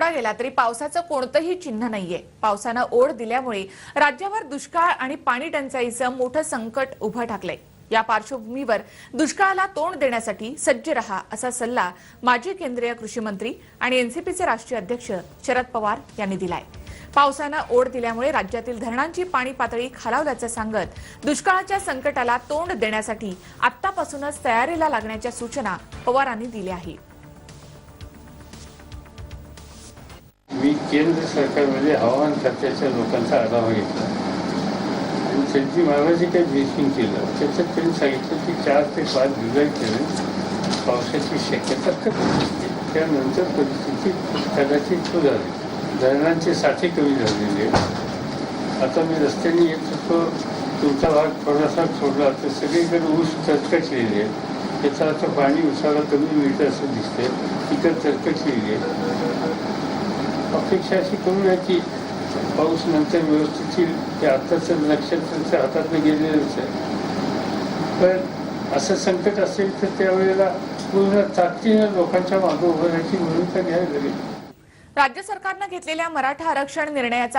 आठवडा गेला तरी पावसाचं कोणतंही चिन्ह नाहीये. पावसानं ओढ दिल्यामुळे राज्यावर दुष्काळ आणि पाणी टंचाईचं मोठं संकट उभं ठाकलंय. या पार्श्वभूमीवर दुष्काळाला तोंड देण्यासाठी सज्ज रहा असा सल्ला माजी केंद्रीय कृषी मंत्री आणि एनसीपीचे राष्ट्रीय अध्यक्ष शरद पवार यांनी दिलाय. पावसानं ओढ दिल्यामुळे राज्यातील धरणांची पाणी पातळी खालावल्याचं सांगत दुष्काळाच्या संकटाला तोंड देण्यासाठी आतापासूनच तयारीला लागण्याच्या सूचना पवारांनी दिल्या आहेत. केंद्र सरकारमध्ये हवामान खात्याच्या लोकांचा आढावा घेतला. आणि त्यांची मला जे काही ब्रिफिंग केलं. त्याच्यात त्यांनी सांगितलं की चार ते पाच जुलैपर्यंत पावसाची शक्यता कमी त्यानंतर परिस्थिती कदाचित सुधारली. धरणांचे साठे कमी झालेले आता मी रस्त्याने येत होतो. तुमचा भाग थोडासा सोडला. तर सगळीकडे ऊस तरकटलेली आहे त्याचा आता पाणी उसाला कमी मिळतं असं दिसतंय. पिकं तरकटलेली आहे अपेक्षा अशी करू याची पाऊस नंतर व्यवस्थित येईल. ते आताचं नक्षत्राच्या हातातनं गेलेलंच आहे. पण असं संकट असेल तर त्यावेळेला पूर्ण ताकदीनं लोकांच्या मागं उभारण्याची भूमिका घ्यावी लागेल राज्य सरकारनं घेतलेल्या मराठा आरक्षण निर्णयाचा